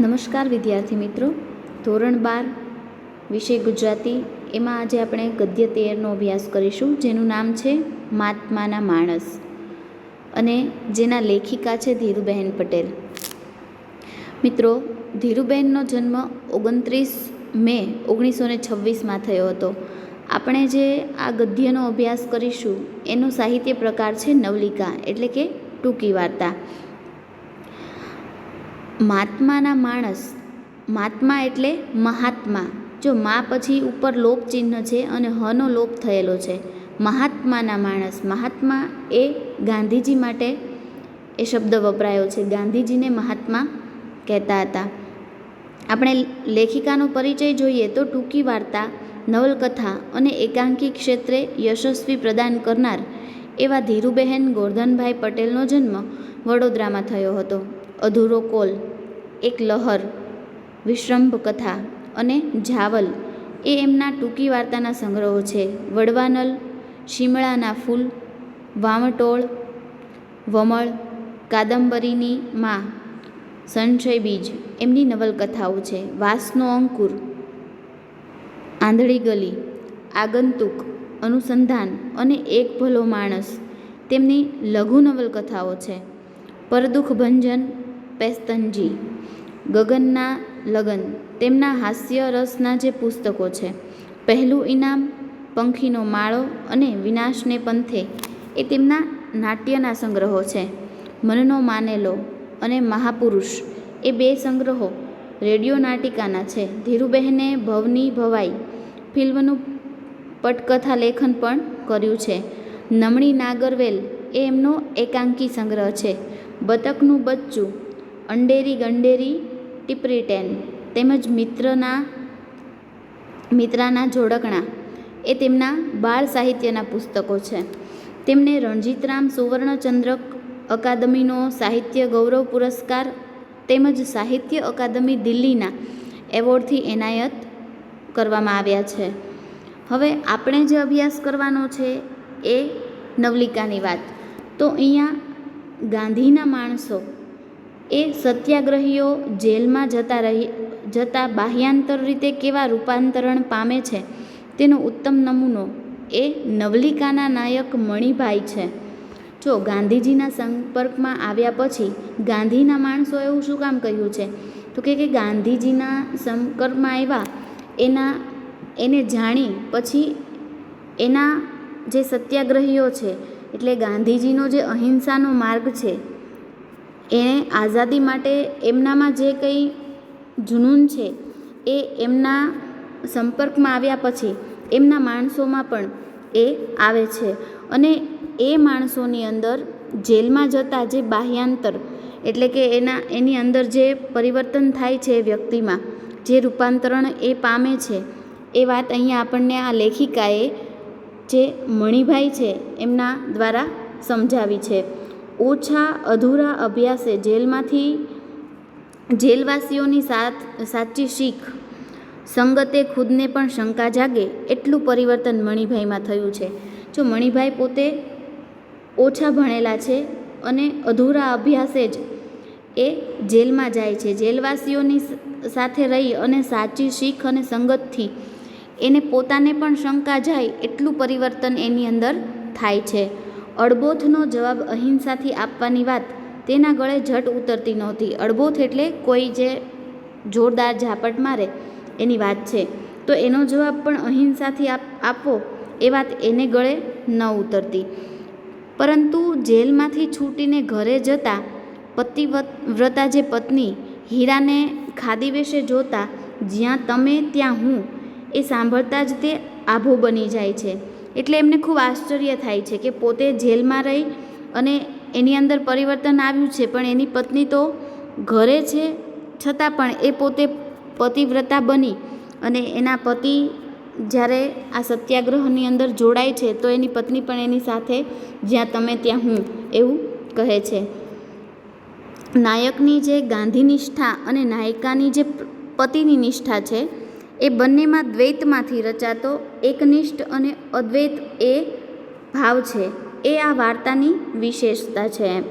નમસ્કાર વિદ્યાર્થી મિત્રો. ધોરણ બાર, વિષય ગુજરાતી. એમાં આજે આપણે ગદ્ય તેરનો અભ્યાસ કરીશું, જેનું નામ છે મહાત્માના માણસ અને જેના લેખિકા છે ધીરુબહેન પટેલ. મિત્રો ધીરુબહેનનો જન્મ ઓગણત્રીસ મે ઓગણીસો ને છવ્વીસમાં થયો હતો. આપણે જે આ ગદ્યનો અભ્યાસ કરીશું, એનો સાહિત્ય પ્રકાર છે નવલિકા, એટલે કે ટૂંકી વાર્તા. મહાત્માના માણસ. મહાત્મા એટલે મહાત્મા. જો મા પછી ઉપર લોપ ચિહ્ન છે અને હનો લોપ થયેલો છે. મહાત્માના માણસ. મહાત્મા એ ગાંધીજી માટે એ શબ્દ વપરાયો છે. ગાંધીજીને મહાત્મા કહેતા હતા. આપણે લેખિકાનો પરિચય જોઈએ તો ટૂંકી વાર્તા, નવલકથા અને એકાંકી ક્ષેત્રે યશસ્વી પ્રદાન કરનાર એવા ધીરુબહેન ગોરધનભાઈ પટેલનો જન્મ વડોદરામાં થયો હતો. અધૂરો કોલ. એક લહર, વિશ્રંભ કથા અને ઝાવલ એ એમના ટૂંકી વાર્તાના સંગ્રહો છે. વડવાનલ, શિમળાના ફૂલ, વામટોળ, વમળ, કાદંબરીની માં, સંશય બીજ એમની નવલકથાઓ છે. વાસનો અંકુર, આંધળી ગલી, આગંતુક, અનુસંધાન અને એક ભલો માણસ તેમની લઘુ નવલકથાઓ છે. પરદુખ ભંજન પેસ્તનજી ગગનના લગન. તેમના હાસ્ય રસના જે પુસ્તકો છે. પહેલું ઇનામ, પંખીનો માળો અને વિનાશને પંથે એ તેમના નાટ્યના સંગ્રહો છે. મનનો માનેલો અને મહાપુરુષ એ બે સંગ્રહો રેડિયો નાટિકાના છે. ધીરુબહેને ભવની ભવાઈ ફિલ્મનું પટકથા લેખન પણ કર્યું છે. નમણી નાગરવેલ એ એમનો એકાંકી સંગ્રહ છે. બતકનું બચ્ચું અંડેરી ગંડેરી ટીપરીટેન તેમજ મિત્રના, મિત્રાના જોડકણા એ તેમના બાળ સાહિત્યના પુસ્તકો છે. તેમને રણજીતરામ સુવર્ણચંદ્રક અકાદમીનો સાહિત્ય ગૌરવ પુરસ્કાર તેમજ સાહિત્ય અકાદમી દિલ્હીના એવોર્ડથી એનાયત કરવામાં આવ્યા છે. હવે આપણે જે અભ્યાસ કરવાનો છે એ નવલિકાની વાત. તો અહીંયા ગાંધીના માણસો એ સત્યાગ્રહીઓ જેલમાં જતા રહી, જતા બાહ્યાંતર રીતે કેવા રૂપાંતરણ પામે છે, તેનો ઉત્તમ નમૂનો એ નવલિકાના નાયક મણિભાઈ છે. જો ગાંધીજીના સંપર્કમાં આવ્યા પછી ગાંધીના માણસો એવું શું કામ કહ્યું છે? તો કે કે ગાંધીજીના સંપર્કમાં આવ્યા, એના, એને જાણી પછી એના જે સત્યાગ્રહીઓ છે, એટલે ગાંધીજીનો જે અહિંસાનો માર્ગ છે એને આઝાદી માટે એમનામાં જે કંઈ જુનૂન છે, એ એમના સંપર્કમાં આવ્યા પછી એમના માણસોમાં પણ એ આવે છે. અને એ માણસોની અંદર જેલમાં જતા જે બાહ્યાંતર, એટલે કે એના, એની અંદર જે પરિવર્તન થાય છે વ્યક્તિમાં, જે રૂપાંતરણ એ પામે છે, એ વાત અહીંયા આપણને આ લેખિકાએ જે મણિભાઈ છે એમના દ્વારા સમજાવી છે. ઓછા અધૂરા અભ્યાસે જેલમાંથી જેલવાસીઓની સાચી શીખ, સંગતે ખુદને પણ શંકા જાગે, એટલું પરિવર્તન મણિભાઈમાં થયું છે. જો મણિભાઈ પોતે ઓછા ભણેલા છે અને અધૂરા અભ્યાસે જ એ જેલમાં જાય છે, જેલવાસીઓની સાથે રહી અને સાચી શીખ અને સંગતથી એને પોતાને પણ શંકા જાય, એટલું પરિવર્તન એની અંદર થાય છે. અડબોથનો જવાબ અહિંસાથી આપવાની વાત. તેના ગળે ઝટ ઉતરતી નહોતી. અડબોથ એટલે કોઈ જે જોરદાર ઝાપટ મારે એની વાત છે. તો એનો જવાબ પણ અહિંસાથી આપ આપવો એ વાત એને ગળે ન ઉતરતી. પરંતુ જેલમાંથી છૂટીને ઘરે જતા પતિવ્રતા જે પત્ની હીરાને ખાદી વેશે જોતા જ્યાં તમે ત્યાં હું એ સાંભળતા જ તે આભો બની જાય છે. એટલે એમને ખૂબ આશ્ચર્ય થાય છે કે પોતે જેલમાં રહી અને એની અંદર પરિવર્તન આવ્યું છે. પણ એની પત્ની તો ઘરે છે, છતાં પણ એ પોતે પતિવ્રતા બની અને એના પતિ જ્યારે આ સત્યાગ્રહની અંદર જોડાય છે, તો એની પત્ની પણ એની સાથે જ્યાં તમે ત્યાં હું એવું કહે છે. નાયકની જે ગાંધી નિષ્ઠા અને નાયિકાની જે પતિની નિષ્ઠા છે એ બંનેમાં દ્વૈતમાંથી રચાતો એકનિષ્ઠ અને અદ્વૈત એ ભાવ છે. એ આ વાર્તાની વિશેષતા છે.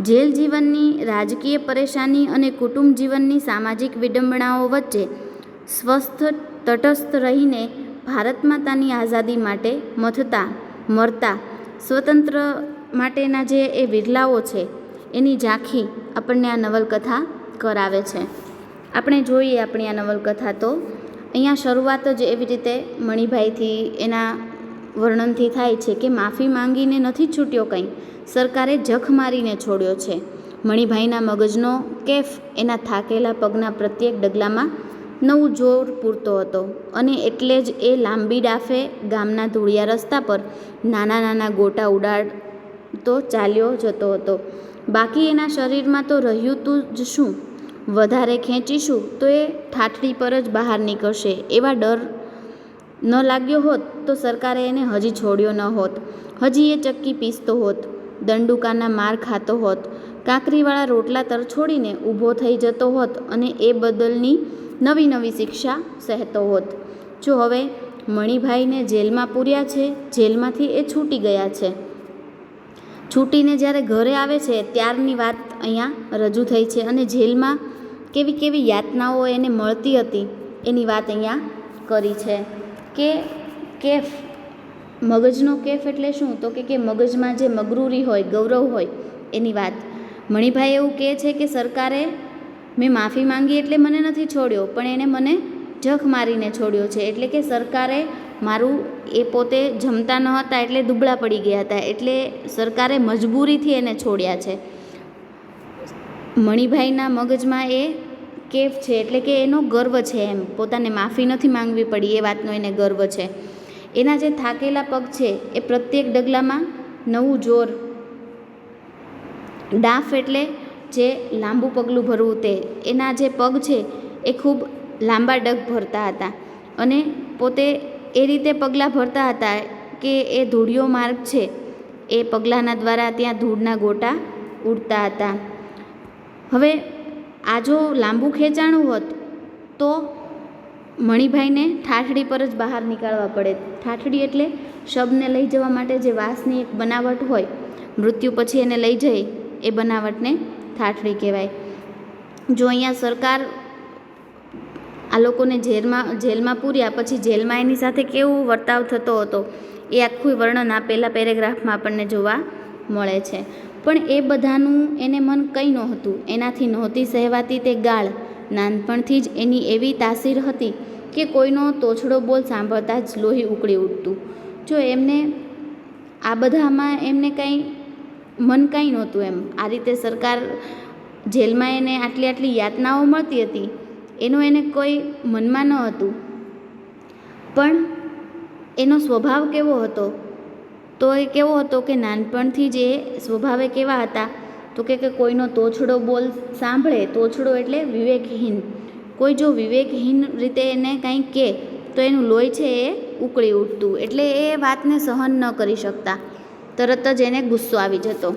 જેલ જીવનની, રાજકીય પરેશાની અને કુટુંબ જીવનની સામાજિક વિડંબણાઓ વચ્ચે સ્વસ્થ, તટસ્થ રહીને ભારત માતાની આઝાદી માટે મથતા, મરતા, સ્વતંત્ર માટેના જે એ વિરલાઓ છે, એની ઝાંખી આપણને આ નવલકથા કરાવે છે. આપણે જોઈએ આપણી આ નવલકથા તો અહીંયા શરૂઆત જ એવી રીતે મણિભાઈથી એના વર્ણનથી થાય છે કે માફી માંગીને નથી છૂટ્યો કંઈ. સરકારે જખ મારીને છોડ્યો છે. મણિભાઈના મગજનો કેફ એના થાકેલા પગના પ્રત્યેક ડગલામાં નવું જોર પૂરતો હતો અને એટલે જ એ લાંબી ડાફે ગામના ધૂળિયા રસ્તા પર નાના નાના ગોટા ઉડાડતો ચાલ્યો જતો હતો. બાકી એના શરીરમાં તો રહ્યું તું જ શું? વધારે ખેંચીશું તો એ ઠાઠડી પર જ બહાર નીકળશે. એવા ડર ન લાગ્યો હોત તો સરકારે એને હજી છોડ્યો ન હોત. હજી એ ચક્કી પીસતો હોત, દંડુકાના માર ખાતો હોત, કાંકરીવાળા રોટલા તરછોડીને ઊભો થઈ જતો હોત અને એ બદલની નવી નવી શિક્ષા સહેતો હોત. જો હવે મણિભાઈને જેલમાં પૂર્યા છે, જેલમાંથી એ છૂટી ગયા છે. છૂટીને જ્યારે ઘરે આવે છે, ત્યારની વાત અહીંયા રજૂ થઈ છે અને જેલમાં કેવી કેવી યાતનાઓ એને મળતી હતી, એની વાત અહીંયા કરી છે. કે કેફ, મગજનો કેફ એટલે શું? તો કે કે મગજમાં જે મગરૂરી હોય, ગૌરવ હોય, એની વાત. મણિભાઈ એવું કહે છે કે સરકારે મેં માફી માંગી એટલે મને નથી છોડ્યો, પણ એણે મને જખ મારીને છોડ્યો છે. એટલે કે સરકારે મારું એ પોતે જમતા ન હતા એટલે દુબળા પડી ગયા હતા. એટલે સરકારે મજબૂરીથી એને છોડ્યા છે. મણિભાઈના મગજમાં એ કેફ છે એટલે કે એનો ગર્વ છે એમ. પોતાને માફી નથી માંગવી પડી, એ વાતનો એને ગર્વ છે. એના જે થાકેલા પગ છે એ પ્રત્યેક ડગલામાં નવું જોર, ડાફ એટલે જે લાંબુ પગલું ભરવું તે. એના જે પગ છે એ ખૂબ લાંબા ડગ ભરતા હતા અને પોતે એ રીતે પગલાં ભરતા હતા કે એ ધૂળિયો માર્ગ છે. એ પગલાંના દ્વારા ત્યાં ધૂળના ગોટા ઉડતા હતા. હવે આ જો લાંબુ ખેંચાણું હોત તો મણિભાઈને ઠાઠડી પર જ બહાર નીકાળવા પડે. ઠાઠડી એટલે શબને લઈ જવા માટે જે વાંસની એક બનાવટ હોય, મૃત્યુ પછી એને લઈ જઈ, એ બનાવટને ઠાઠડી કહેવાય. જો અહીંયા સરકાર આ લોકોને જેલમાં જેલમાં પૂર્યા પછી જેલમાં એની સાથે કેવો વર્તાવ થતો હતો એ આખું વર્ણન આ પહેલાં પેરેગ્રાફમાં આપણને જોવા મળે છે. પણ એ બધાનું એને મન કંઈ નહોતું. એનાથી નહોતી સહેવાતી તે ગાળ. નાનપણથી જ એની એવી તાસીર હતી કે કોઈનો તોછડો બોલ સાંભળતા જ લોહી ઉકળી ઉઠતું. જો એમને, આ બધામાં એમને કંઈ મન કાંઈ નહોતું એમ. આ રીતે સરકાર જેલમાં એને આટલી આટલી યાતનાઓ મળતી હતી એનું એને કોઈ મનમાં ન હતું. પણ એનો સ્વભાવ કેવો હતો? તો એ કેવો હતો કે નાનપણથી જ એ સ્વભાવે કેવા હતા? તો કે કે કોઈનો તોછડો બોલ સાંભળે. તોછડો એટલે વિવેકહીન. કોઈ જો વિવેકહીન રીતે એને કંઈ કહે તો એનું લોહી છે એ ઉકળી ઉઠતું. એટલે એ વાતને સહન ન કરી શકતા. તરત જ એને ગુસ્સો આવી જતો.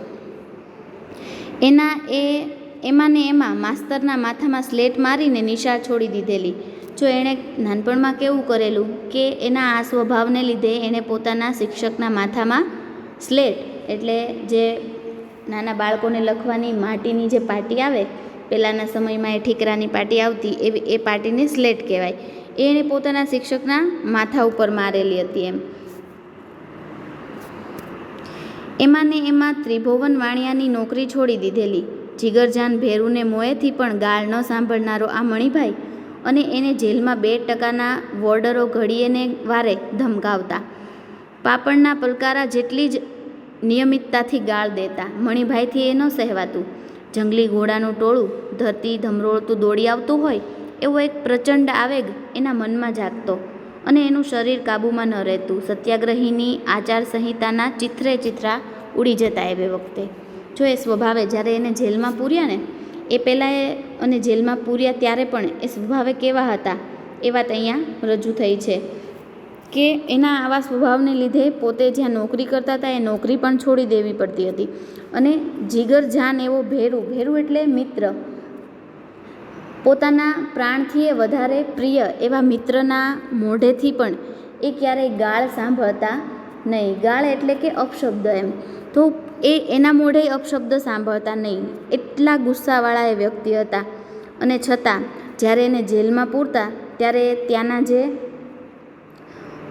એના એ એમાં ને એમાં માસ્તરના માથામાં સ્લેટ મારીને નિશાળ છોડી દીધેલી. જો એણે નાનપણમાં કેવું કરેલું કે એના આ સ્વભાવને લીધે એણે પોતાના શિક્ષકના માથામાં સ્લેટ, એટલે જે નાના બાળકોને લખવાની માટીની જે પાટી આવે, પહેલાંના સમયમાં એ ઠીકરાની પાટી આવતી એવી એ પાટીને સ્લેટ કહેવાય. એણે પોતાના શિક્ષકના માથા ઉપર મારેલી હતી એમ. એમાં ને એમાં ત્રિભુવન વાણિયાની નોકરી છોડી દીધેલી. જીગરજાન ભેરુને મોએથી પણ ગાળ ન સાંભળનારો આ મણિભાઈ અને એને જેલમાં બે ટકાના વોર્ડરો ઘડીએને વારે ધમકાવતા. પાપડના પલકારા જેટલી જ નિયમિતતાથી ગાળ દેતા. મણિભાઈથી એ ન સહેવાતું. જંગલી ઘોડાનું ટોળું ધરતી ધમરોળતું દોડી આવતું હોય એવો એક પ્રચંડ આવેગ એના મનમાં જાગતો અને એનું શરીર કાબૂમાં ન રહેતું. સત્યાગ્રહીની આચારસંહિતાના ચિત્રે ચિત્રા ઉડી જતા એ વખતે. જો એ સ્વભાવે જ્યારે એને જેલમાં પૂર્યા ને, એ પહેલાં એ અને જેલમાં પૂર્યા ત્યારે પણ એ સ્વભાવે કેવા હતા એ વાત અહીંયા રજૂ થઈ છે. કે એના આવા સ્વભાવને લીધે પોતે જ્યાં નોકરી કરતા હતા એ નોકરી પણ છોડી દેવી પડતી હતી. અને જીગર જાન એવો ભેરું, ભેરુ એટલે મિત્ર. પોતાના પ્રાણથી એ વધારે પ્રિય એવા મિત્રના મોઢેથી પણ એ ક્યારેય ગાળ સાંભળતા નહીં. ગાળ એટલે કે અપશબ્દ એમ. તો એ એના મોઢે અપશબ્દ સાંભળતા નહીં. એટલા ગુસ્સાવાળા એ વ્યક્તિ હતા. અને છતાં, જ્યારે એને જેલમાં પૂરતા, ત્યારે ત્યાંના જે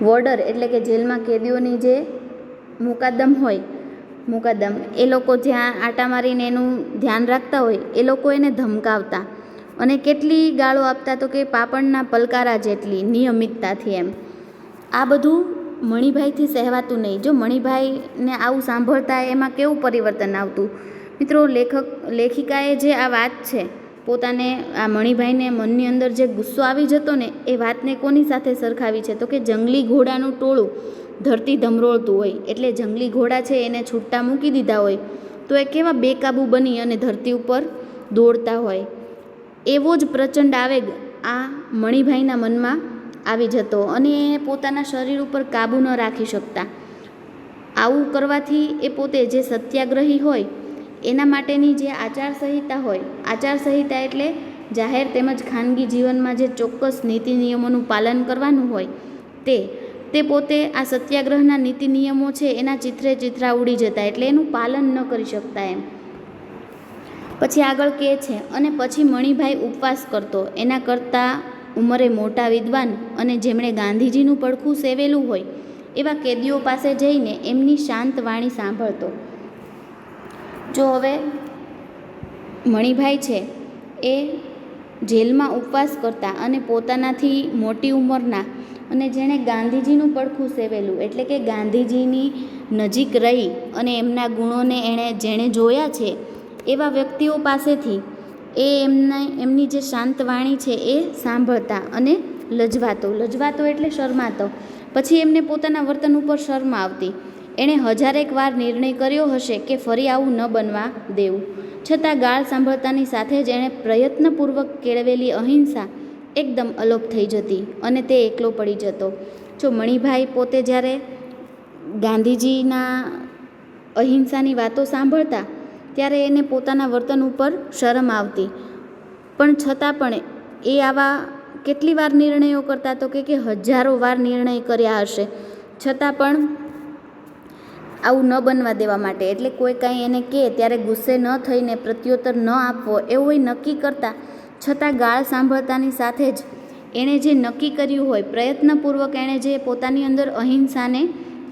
વોર્ડર એટલે કે જેલમાં કેદીઓની જે મુકાદમ હોય મુકાદમ એ લોકો જ્યાં આટા મારીને એનું ધ્યાન રાખતા હોય, એ લોકો એને ધમકાવતા. અને કેટલી ગાળો આપતા તો કે પાપણના પલકારા જેટલી, નિયમિતતાથી એમ. આ બધું મણિભાઈથી સહેવાતું નહીં. જો મણિભાઈને આવું સાંભળતા એમાં કેવું પરિવર્તન આવતું? મિત્રો, લેખક, લેખિકાએ જે આ વાત છે, પોતાને, આ મણિભાઈને મનની અંદર જે ગુસ્સો આવી જતો ને, એ વાતને કોની સાથે સરખાવી છે? તો કે જંગલી ઘોડાનું ટોળું ધરતી ધમરોળતું હોય. એટલે જંગલી ઘોડા છે, એને છૂટા મૂકી દીધા હોય. તો એ કેવા બેકાબૂ બની અને ધરતી ઉપર દોડતા હોય? એવો જ પ્રચંડ આવેગ આ મણિભાઈના મનમાં આવી જતો અને એ પોતાના શરીર ઉપર કાબૂ ન રાખી શકતા. આવું કરવાથી એ પોતે જે સત્યાગ્રહી હોય, એના માટેની જે આચારસંહિતા હોય, આચારસંહિતા એટલે જાહેર તેમજ ખાનગી જીવનમાં જે ચોક્કસ નીતિ નિયમોનું પાલન કરવાનું હોય, તે તે પોતે આ સત્યાગ્રહના નીતિ નિયમો છે એના ચિત્રે ચિત્રા ઉડી જતા એટલે એનું પાલન ન કરી શકતા એમ. પછી આગળ કહે છે અને પછી મણિભાઈ ઉપવાસ કરતો. એના કરતાં ઉંમરે મોટા વિદ્વાન અને જેમણે ગાંધીજીનું પડખું સેવેલું હોય, એવા કેદીઓ પાસે જઈને એમની શાંત વાણી સાંભળતો. જો હવે મણિભાઈ છે, એ જેલમાં ઉપવાસ કરતા અને પોતાનાથી મોટી ઉંમરના અને જેણે ગાંધીજીનું પડખું સેવેલું, એટલે કે ગાંધીજીની નજીક રહી અને એમના ગુણોને એણે જેણે જોયા છે, એવા વ્યક્તિઓ પાસેથી એ એમને, એમની જે શાંત વાણી છે એ સાંભળતા અને લજવાતો. લજવાતો એટલે શરમાતો. પછી એમને પોતાના વર્તન ઉપર શરમ આવતી. એણે હજારેક વાર નિર્ણય કર્યો હશે કે ફરી આવું ન બનવા દેવું. છતાં ગાળ સાંભળતાની સાથે જ એણે પ્રયત્નપૂર્વક કેળવેલી અહિંસા એકદમ અલોપ થઈ જતી અને તે એકલો પડી જતો. જો મણિભાઈ પોતે જ્યારે ગાંધીજીના અહિંસાની વાતો સાંભળતા ત્યારે એને પોતાના વર્તન ઉપર શરમ આવતી. પણ છતાં પણ એ આવા કેટલી વાર નિર્ણયો કરતા તો કે કે હજારો વાર નિર્ણય કર્યા હશે. છતાં પણ આવું ન બનવા દેવા માટે. એટલે કોઈ કાંઈ એને કહે ત્યારે ગુસ્સે ન થઈને પ્રત્યુત્તર ન આપવો એવું એ નક્કી કરતા. છતાં ગાળ સાંભળતાની સાથે જ એણે જે નક્કી કર્યું હોય, પ્રયત્નપૂર્વક એણે જે પોતાની અંદર અહિંસાને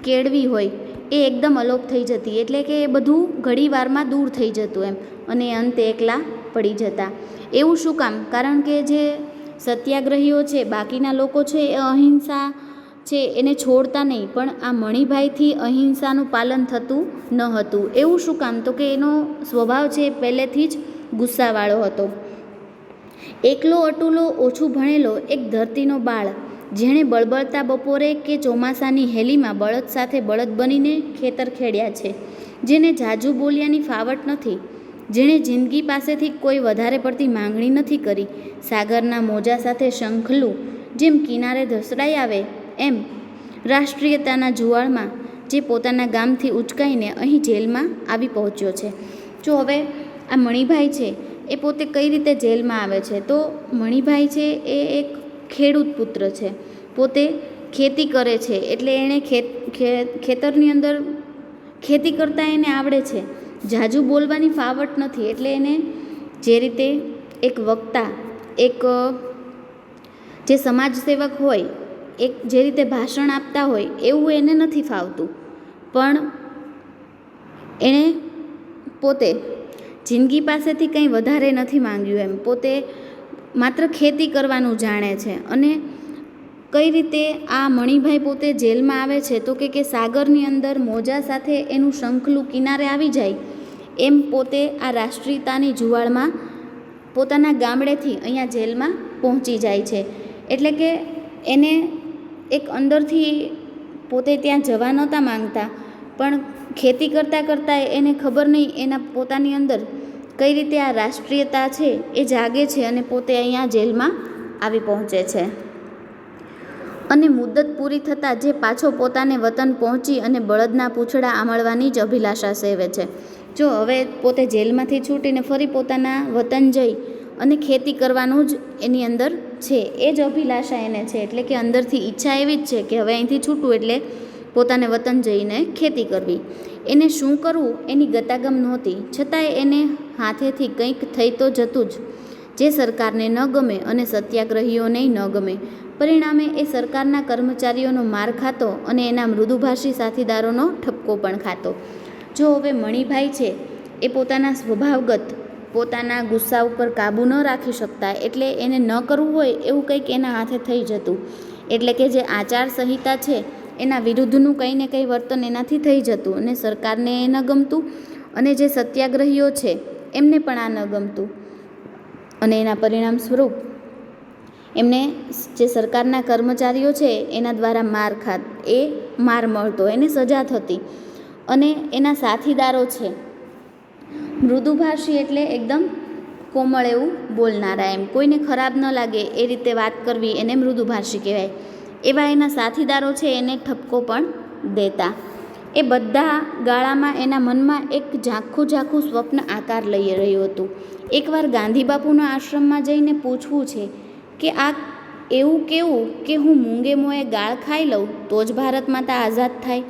કેળવી હોય એ એકદમ અલોપ થઈ જતી, એટલે કે એ બધું ઘણી વારમાં દૂર થઈ જતું એમ અને અંતે એકલા પડી જતા. એવું શું કામ? કારણ કે જે સત્યાગ્રહીઓ છે, બાકીના લોકો છે એ અહિંસા છે, એને છોડતા નહીં, પણ આ મણિભાઈથી અહિંસાનું પાલન થતું ન હતું. એવું શું કામ? તો કે એનો સ્વભાવ છે પહેલેથી જ ગુસ્સાવાળો હતો. એકલો અટુલો ઓછું ભણેલો એક ધરતીનો બાળ જેણે બળબળતા બપોરે કે ચોમાસાની હેલીમાં બળદ સાથે બળદ બનીને ખેતર ખેડ્યા છે, જેને જાજુ બોલ્યાની ફાવટ નથી. જેણે જિંદગી પાસેથી કોઈ વધારે પડતી માંગણી નથી કરી. સાગરના મોજા સાથે શંખલું જેમ કિનારે ધસડાઈ આવે એમ રાષ્ટ્રીયતાના જુવાળમાં જે પોતાના ગામથી ઉચકાઈને અહીં જેલમાં આવી પહોંચ્યો છે. જો હવે આ મણિભાઈ છે, એ પોતે કઈ રીતે જેલમાં આવે છે? તો મણિભાઈ છે, એ એક ખેડૂત પુત્ર છે. પોતે ખેતી કરે છે એટલે એણે ખેતરની અંદર ખેતી કરતાં એને આવડે છે. જાજુ બોલવાની ફાવટ નથી એટલે એને જે રીતે એક વક્તા, એક, જે સમાજસેવક હોય, એક જે રીતે ભાષણ આપતા હોય એવું એને નથી ફાવતું. પણ એણે પોતે જિંદગી પાસેથી કંઈ વધારે નથી માંગ્યું એમ. પોતે માત્ર ખેતી કરવાનું જાણે છે. અને કઈ રીતે આ મણિભાઈ પોતે જેલમાં આવે છે તો કે કે સાગરની અંદર મોજા સાથે એનું શંખલું કિનારે આવી જાય, એમ પોતે આ રાષ્ટ્રીયતાની જુવાળમાં પોતાના ગામડેથી અહીંયા જેલમાં પહોંચી જાય છે. એટલે કે એને એક અંદરથી પોતે ત્યાં જવા નહોતા માંગતા, પણ ખેતી કરતાં કરતાં એને ખબર નહીં એના પોતાની અંદર કઈ રીતે આ રાષ્ટ્રીયતા છે એ જાગે છે અને પોતે અહીંયા જેલમાં આવી પહોંચે છે. અને મુદ્દત પૂરી થતાં જે પાછો પોતાને વતન પહોંચી અને બળદના પૂંછડા આમળવાની જ અભિલાષા સેવે છે. જો હવે પોતે જેલમાંથી છૂટીને ફરી પોતાના વતન જઈ અને ખેતી કરવાનું જ એની અંદર છે, એ જ અભિલાષા એને છે. એટલે કે અંદરથી ઈચ્છા એવી જ છે કે હવે અહીંથી છૂટું એટલે પોતાને વતન જઈને ખેતી કરવી. એને શું કરવું? એની ગતાગમ નહોતી. છતાંય એને હાથેથી કંઈક થઈ તો જતું જ. જે સરકારને ન ગમે અને સત્યાગ્રહીઓને ન ગમે. પરિણામે એ સરકારના કર્મચારીઓનો માર ખાતો અને એના મૃદુભાષી સાથીદારોનો ઠપકો પણ ખાતો. જો હવે મણિભાઈ છે, એ પોતાના સ્વભાવગત, પોતાના ગુસ્સા ઉપર કાબૂ ન રાખી શકતા એટલે એને ન કરવું હોય એવું કંઈક એના હાથે થઈ જતું. એટલે કે જે આચાર સંહિતા છે એના વિરુદ્ધનું કંઈ ને કંઈ વર્તન એનાથી થઈ જતું અને સરકારને એ ન ગમતું અને જે સત્યાગ્રહીઓ છે, એમને પણ આ ન ગમતું. અને એના પરિણામ સ્વરૂપ, એમને જે સરકારના કર્મચારીઓ છે, એના દ્વારા માર ખાત એ માર મળતો, એને સજા થતી. અને એના સાથીદારો છે. મૃદુભાષી એટલે એકદમ કોમળ એવું બોલનારા એમ. કોઈને ખરાબ ન લાગે એ રીતે વાત કરવી એને મૃદુભાષી કહેવાય. એવા એના સાથીદારો છે એને ઠપકો પણ દેતા. એ બધા ગાળામાં એના મનમાં એક ઝાંખું ઝાંખું સ્વપ્ન આકાર લઈ રહ્યું હતું. એકવાર ગાંધી બાપુના આશ્રમમાં જઈને પૂછવું છે કે આ એવું કેવું કે હું મૂંગે મોએ ગાળ ખાઈ લઉં તો જ ભારત માતા આઝાદ થાય?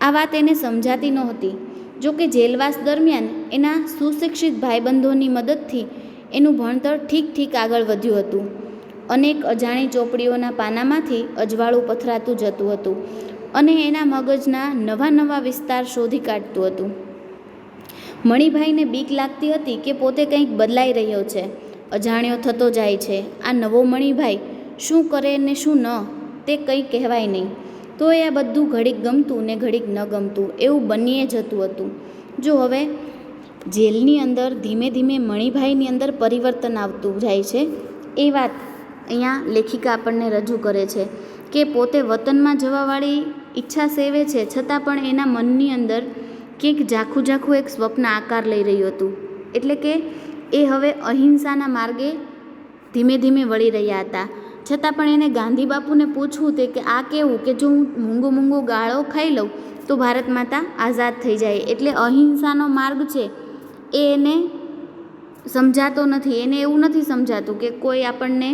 આ વાત એને સમજાતી નહોતી. જો કે જેલવાસ દરમિયાન એના સુશિક્ષિત ભાઈબંધોની મદદથી એનું ભણતર ઠીક ઠીક આગળ વધ્યું હતું. અનેક અજાણી ચોપડીઓના પાનામાંથી અજવાળું પથરાતું જતું હતું અને એના મગજના નવા નવા વિસ્તાર શોધી કાઢતું હતું. મણિભાઈને બીક લાગતી હતી કે પોતે કંઈક બદલાઈ રહ્યો છે. અજાણ્યો થતો જાય છે. આ નવો મણિભાઈ શું કરે ને શું ન, તે કંઈ કહેવાય નહીં. તો એ આ બધું ઘડીક ગમતું ને ઘડીક ન ગમતું, એવું બનીએ જતું હતું. જો હવે જેલની અંદર ધીમે ધીમે મણિભાઈની અંદર પરિવર્તન આવતું જાય છે, એ વાત અહીંયા લેખિકા આપણને રજૂ કરે છે કે પોતે વતનમાં જવાવાળી ઈચ્છા સેવે છે, છતાં પણ એના મનની અંદર કંઈક ઝાખું ઝાખું એક સ્વપ્ન આકાર લઈ રહ્યું હતું. એટલે કે એ હવે અહિંસાના માર્ગે ધીમે ધીમે વળી રહ્યા હતા. છતાં પણ એને ગાંધી બાપુને પૂછવું તે કે આ કેવું? કે જો હું મૂંગો મૂંગો ગાળો ખાઈ લઉં, તો ભારત માતા આઝાદ થઈ જાય. એટલે અહિંસાનો માર્ગ છે એ એને સમજાતો નથી. એને એવું નથી સમજાતું કે કોઈ આપણને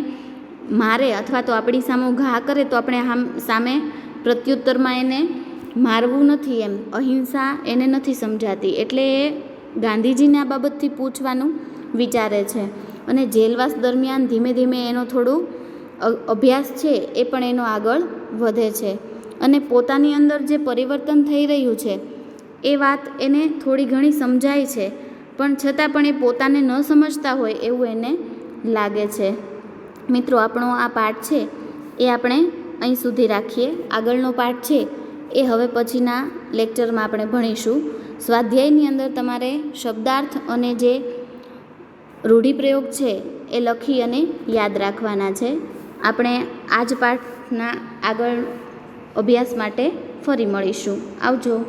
મારે અથવા તો આપણી સામે ઘા કરે તો આપણે આમ સામે પ્રત્યુત્તરમાં એને મારવું નથી એમ. અહિંસા એને નથી સમજાતી. એટલે એ ગાંધીજીને આ બાબતથી પૂછવાનું વિચારે છે. અને જેલવાસ દરમિયાન ધીમે ધીમે એનો થોડું અભ્યાસ છે એ પણ એનો આગળ વધે છે. અને પોતાની અંદર જે પરિવર્તન થઈ રહ્યું છે, એ વાત એને થોડી ઘણી સમજાય છે. પણ છતાં પણ એ પોતાને ન સમજતા હોય એવું એને લાગે છે. મિત્રો, આપણો આ પાઠ છે, એ આપણે અહીં સુધી રાખીએ. આગળનો પાઠ છે, એ હવે પછીના લેક્ચરમાં આપણે ભણીશું. સ્વાધ્યાયની અંદર તમારે શબ્દાર્થ અને જે રૂઢિપ્રયોગ છે, એ લખી અને યાદ રાખવાના છે. આપણે આ જ પાઠના આગળ અભ્યાસ માટે ફરી મળીશું. આવજો.